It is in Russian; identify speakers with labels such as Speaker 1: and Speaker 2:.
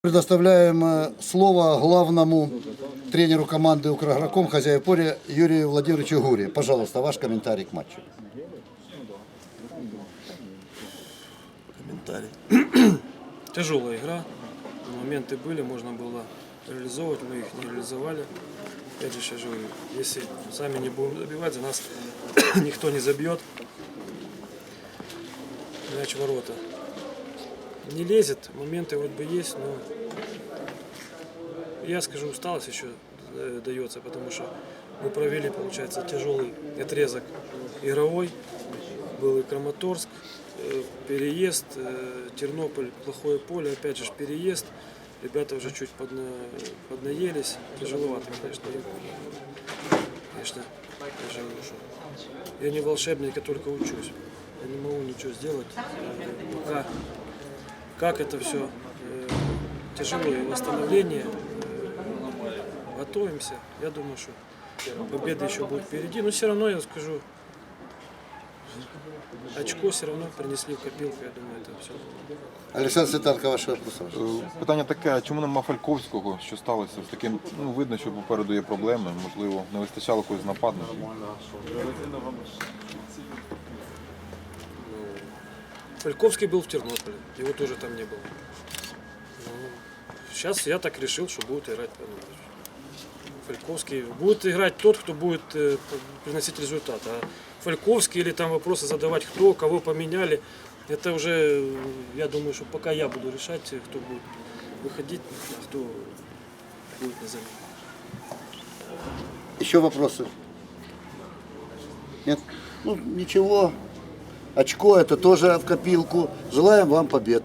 Speaker 1: Предоставляем э, слово главному тренеру команды «Украгроком» хозяину поля Юрию Владимировичу Гуре. Пожалуйста, ваш комментарий к матчу.
Speaker 2: комментарий.
Speaker 3: Тяжелая игра. Моменты были, можно было реализовывать, мы их не реализовали. Опять же, сейчас же говорю, если сами не будем забивать, за нас никто не забьет. Мяч ворота. Не лезет, моменты вроде бы есть, но я скажу, усталость еще э, дается, потому что мы провели, получается, тяжелый отрезок игровой. Был и Краматорск, э, переезд, э, Тернополь, плохое поле, опять же переезд. Ребята уже чуть подна... поднаелись. Тяжеловато, конечно. Конечно, я же говорю, что я не волшебник, я только учусь. Я не могу ничего сделать. Пока как это все тяжело и восстановление. э, Готовимся. Я думаю, что победа еще будет впереди. Но все равно я скажу, очко все равно принесли в копилку. Я думаю, это все.
Speaker 1: Александр Светенко, ваш вопрос.
Speaker 4: Е, Питання таке, а чому нема Фальковського? Що сталося з таким? Ну, видно, що попереду є проблеми, можливо, не вистачало когось з нападників.
Speaker 3: Фальковский был в Тернополе, его тоже там не было. сейчас я так решил, что будет играть Павлович. Фальковский. Будет играть тот, кто будет э, приносить результат. А Фальковский или там вопросы задавать, кто, кого поменяли, это уже, э, я думаю, что пока я буду решать, э, кто будет выходить, а кто будет на замене.
Speaker 1: Еще вопросы? Нет? Ну, ничего. Очко это тоже в копилку. Желаем вам побед.